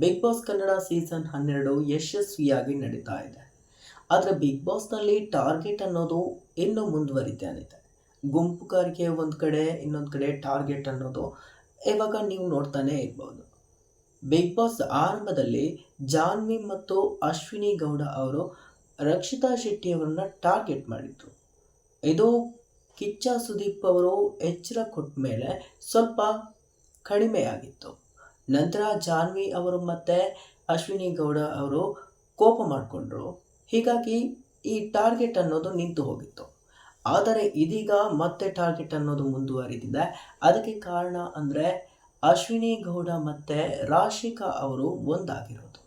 Big boss Kannada season ಹನ್ನೆರಡು ಯಶಸ್ವಿಯಾಗಿ ನಡೀತಾ ಇದೆ. ಆದರೆ ಬಿಗ್ ಬಾಸ್ನಲ್ಲಿ ಟಾರ್ಗೆಟ್ ಅನ್ನೋದು ಇನ್ನೂ ಮುಂದುವರಿತಾನಿದೆ ಗುಂಪುಗಾರಿಕೆ ಒಂದು ಕಡೆ, ಇನ್ನೊಂದು ಕಡೆ ಟಾರ್ಗೆಟ್ ಅನ್ನೋದು ಇವಾಗ ನೀವು ನೋಡ್ತಾನೆ ಇರ್ಬೋದು. ಬಿಗ್ ಬಾಸ್ ಆರಂಭದಲ್ಲಿ ಜಾನ್ವಿ ಮತ್ತು ಅಶ್ವಿನಿ ಗೌಡ ಅವರು ರಕ್ಷಿತಾ ಶೆಟ್ಟಿ ಅವರನ್ನ ಟಾರ್ಗೆಟ್ ಮಾಡಿದ್ರು. ಇದು ಕಿಚ್ಚ ಸುದೀಪ್ ಅವರು ಎಚ್ಚರ ಕೊಟ್ಟ ಮೇಲೆ ಸ್ವಲ್ಪ ಕಡಿಮೆಯಾಗಿತ್ತು. ನಂತರ ಜಾನ್ವಿ ಅವರು ಮತ್ತು ಅಶ್ವಿನಿ ಗೌಡ ಅವರು ಕೋಪ ಮಾಡಿಕೊಂಡ್ರು. ಹೀಗಾಗಿ ಈ ಟಾರ್ಗೆಟ್ ಅನ್ನೋದು ನಿಂತು ಹೋಗಿತ್ತು. ಆದರೆ ಇದೀಗ ಮತ್ತೆ ಟಾರ್ಗೆಟ್ ಅನ್ನೋದು ಮುಂದುವರಿದಿದೆ. ಅದಕ್ಕೆ ಕಾರಣ ಅಂದರೆ ಅಶ್ವಿನಿ ಗೌಡ ಮತ್ತು ರಾಶಿಕಾ ಅವರು ಒಂದಾಗಿರೋದು.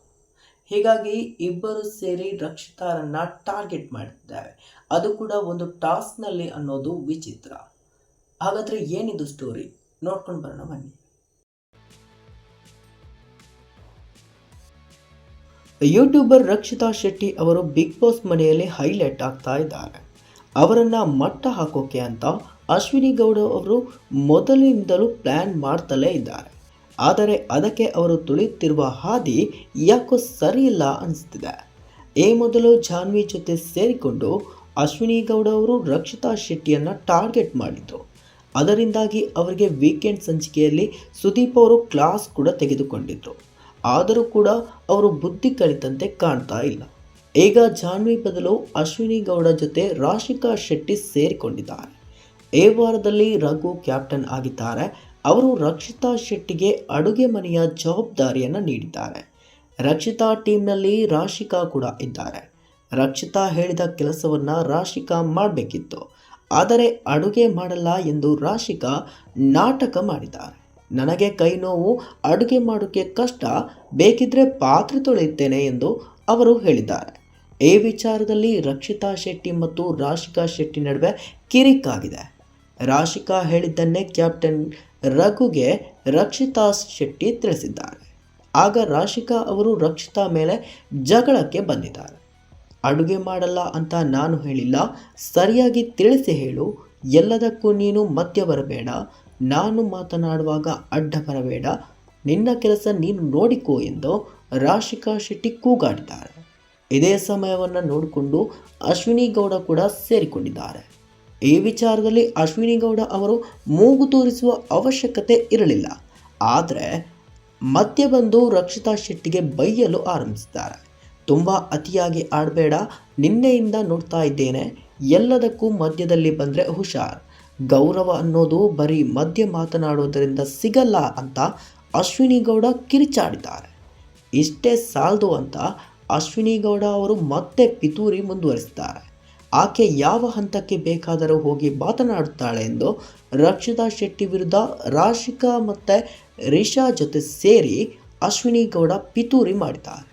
ಹೀಗಾಗಿ ಇಬ್ಬರು ಸೇರಿ ರಕ್ಷಿತಾರನ್ನು ಟಾರ್ಗೆಟ್ ಮಾಡಿದ್ದಾರೆ. ಅದು ಕೂಡ ಒಂದು ಟಾಸ್ಕ್ನಲ್ಲಿ ಅನ್ನೋದು ವಿಚಿತ್ರ. ಹಾಗಾದರೆ ಏನಿದು ಸ್ಟೋರಿ ನೋಡ್ಕೊಂಡು ಬರೋಣ ಬನ್ನಿ. ಯೂಟ್ಯೂಬರ್ ರಕ್ಷಿತಾ ಶೆಟ್ಟಿ ಅವರು ಬಿಗ್ ಬಾಸ್ ಮನೆಯಲ್ಲಿ ಹೈಲೈಟ್ ಆಗ್ತಾ ಇದ್ದಾರೆ. ಅವರನ್ನು ಮಟ್ಟ ಹಾಕೋಕೆ ಅಂತ ಅಶ್ವಿನಿ ಗೌಡ ಅವರು ಮೊದಲಿನಿಂದಲೂ ಪ್ಲ್ಯಾನ್ ಮಾಡ್ತಲೇ ಇದ್ದಾರೆ. ಆದರೆ ಅದಕ್ಕೆ ಅವರು ತುಳಿಯುತ್ತಿರುವ ಹಾದಿ ಯಾಕೋ ಸರಿಯಿಲ್ಲ ಅನಿಸ್ತಿದೆ. ಈ ಮೊದಲು ಜಾನ್ವಿ ಜೊತೆ ಸೇರಿಕೊಂಡು ಅಶ್ವಿನಿ ಗೌಡ ಅವರು ರಕ್ಷಿತಾ ಶೆಟ್ಟಿಯನ್ನು ಟಾರ್ಗೆಟ್ ಮಾಡಿದರು. ಅದರಿಂದಾಗಿ ಅವರಿಗೆ ವೀಕೆಂಡ್ ಸಂಚಿಕೆಯಲ್ಲಿ ಸುದೀಪ್ ಅವರು ಕ್ಲಾಸ್ ಕೂಡ ತೆಗೆದುಕೊಂಡಿದ್ರು. ಆದರೂ ಕೂಡ ಅವರು ಬುದ್ಧಿ ಕಲಿತಂತೆ ಕಾಣ್ತಾ ಇಲ್ಲ. ಈಗ ಜಾನ್ವಿ ಬದಲು ಅಶ್ವಿನಿ ಗೌಡ ಜೊತೆ ರಾಶಿಕಾ ಶೆಟ್ಟಿ ಸೇರಿಕೊಂಡಿದ್ದಾರೆ. ಈ ವಾರದಲ್ಲಿ ರಘು ಕ್ಯಾಪ್ಟನ್ ಆಗಿದ್ದಾರೆ. ಅವರು ರಕ್ಷಿತಾ ಶೆಟ್ಟಿಗೆ ಅಡುಗೆ ಮನೆಯ ಜವಾಬ್ದಾರಿಯನ್ನು ನೀಡಿದ್ದಾರೆ. ರಕ್ಷಿತಾ ಟೀಮ್ನಲ್ಲಿ ರಾಶಿಕಾ ಕೂಡ ಇದ್ದಾರೆ. ರಕ್ಷಿತಾ ಹೇಳಿದ ಕೆಲಸವನ್ನು ರಾಶಿಕಾ ಮಾಡಬೇಕಿತ್ತು. ಆದರೆ ಅಡುಗೆ ಮಾಡಲ್ಲ ಎಂದು ರಾಶಿಕಾ ನಾಟಕ ಮಾಡಿದ್ದಾರೆ. ನನಗೆ ಕೈ ನೋವು, ಅಡುಗೆ ಮಾಡೋಕ್ಕೆ ಕಷ್ಟ, ಬೇಕಿದ್ರೆ ಪಾತ್ರೆ ತೊಳೆಯುತ್ತೇನೆ ಎಂದು ಅವರು ಹೇಳಿದ್ದಾರೆ. ಈ ವಿಚಾರದಲ್ಲಿ ರಕ್ಷಿತಾ ಶೆಟ್ಟಿ ಮತ್ತು ರಾಶಿಕಾ ಶೆಟ್ಟಿ ನಡುವೆ ಕಿರಿಕಾಗಿದೆ. ರಾಶಿಕಾ ಹೇಳಿದ್ದನ್ನೇ ಕ್ಯಾಪ್ಟನ್ ರಘುಗೆ ರಕ್ಷಿತಾ ಶೆಟ್ಟಿ ತಿಳಿಸಿದ್ದಾರೆ. ಆಗ ರಾಶಿಕಾ ಅವರು ರಕ್ಷಿತಾ ಮೇಲೆ ಜಗಳಕ್ಕೆ ಬಂದಿದ್ದಾರೆ. ಅಡುಗೆ ಮಾಡಲ್ಲ ಅಂತ ನಾನು ಹೇಳಿಲ್ಲ, ಸರಿಯಾಗಿ ತಿಳಿಸಿ ಹೇಳು, ಎಲ್ಲದಕ್ಕೂ ನೀನು ಮಧ್ಯ ಬರಬೇಡ ನಾನು ಮಾತನಾಡುವಾಗ ಅಡ್ಡ ಬರಬೇಡ. ನಿನ್ನ ಕೆಲಸ ನೀನು ನೋಡಿಕೋ ಎಂದು ರಾಶಿಕಾ ಶೆಟ್ಟಿ ಕೂಗಾಡಿದ್ದಾರೆ. ಇದೇ ಸಮಯವನ್ನು ನೋಡಿಕೊಂಡು ಅಶ್ವಿನಿ ಗೌಡ ಕೂಡ ಸೇರಿಕೊಂಡಿದ್ದಾರೆ. ಈ ವಿಚಾರದಲ್ಲಿ ಅಶ್ವಿನಿ ಗೌಡ ಅವರು ಮೂಗು ತೋರಿಸುವ ಅವಶ್ಯಕತೆ ಇರಲಿಲ್ಲ. ಆದರೆ ಮಧ್ಯೆ ಬಂದು ರಕ್ಷಿತಾ ಶೆಟ್ಟಿಗೆ ಬೈಯಲು ಆರಂಭಿಸಿದ್ದಾರೆ. ತುಂಬ ಅತಿಯಾಗಿ ಆಡಬೇಡ. ನಿನ್ನೆಯಿಂದ ನೋಡ್ತಾ ಇದ್ದೇನೆ. ಎಲ್ಲದಕ್ಕೂ ಮಧ್ಯದಲ್ಲಿ ಬಂದರೆ ಹುಷಾರ್. ಗೌರವ ಅನ್ನೋದು ಬರೀ ಮಧ್ಯ ಮಾತನಾಡೋದರಿಂದ ಸಿಗಲ್ಲ ಅಂತ ಅಶ್ವಿನಿ ಗೌಡ ಕಿರಿಚಾಡಿದ್ದಾರೆ. ಇಷ್ಟೇ ಸಾಲದು ಅಂತ ಅಶ್ವಿನಿ ಗೌಡ ಅವರು ಮತ್ತೆ ಪಿತೂರಿ ಮುಂದುವರಿಸಿದ್ದಾರೆ. ಆಕೆ ಯಾವ ಹಂತಕ್ಕೆ ಬೇಕಾದರೂ ಹೋಗಿ ಮಾತನಾಡುತ್ತಾಳೆ ಎಂದು ರಕ್ಷಿತಾ ಶೆಟ್ಟಿ ವಿರುದ್ಧ ರಾಶಿಕಾ ಮತ್ತು ರಿಷಾ ಜೊತೆ ಸೇರಿ ಅಶ್ವಿನಿ ಗೌಡ ಪಿತೂರಿ ಮಾಡಿದ್ದಾರೆ.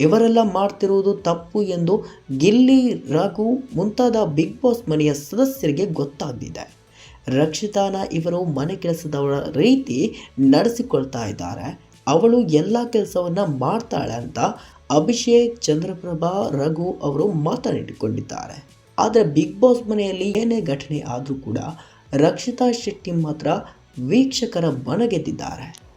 ಇವರೆಲ್ಲ ಮಾಡ್ತಿರುವುದು ತಪ್ಪು ಎಂದು ಗಿಲ್ಲಿ ರಘು ಮುಂತಾದ ಬಿಗ್ ಬಾಸ್ ಮನೆಯ ಸದಸ್ಯರಿಗೆ ಗೊತ್ತಾಗ್ತಿದೆ ರಕ್ಷಿತಾನ ಇವರು ಮನೆ ಕೆಲಸದವರ ರೀತಿ ನಡೆಸಿಕೊಳ್ತಾ ಇದ್ದಾರೆ. ಅವಳು ಎಲ್ಲ ಕೆಲಸವನ್ನು ಮಾಡ್ತಾಳೆ ಅಂತ ಅಭಿಷೇಕ್, ಚಂದ್ರಪ್ರಭಾ, ರಘು ಅವರು ಮಾತನಾಡಿಕೊಂಡಿದ್ದಾರೆ. ಆದರೆ ಬಿಗ್ ಬಾಸ್ ಮನೆಯಲ್ಲಿ ಏನೇ ಘಟನೆ ಆದರೂ ಕೂಡ ರಕ್ಷಿತಾ ಶೆಟ್ಟಿ ಮಾತ್ರ ವೀಕ್ಷಕರ ಮನಗೆದ್ದಿದ್ದಾರೆ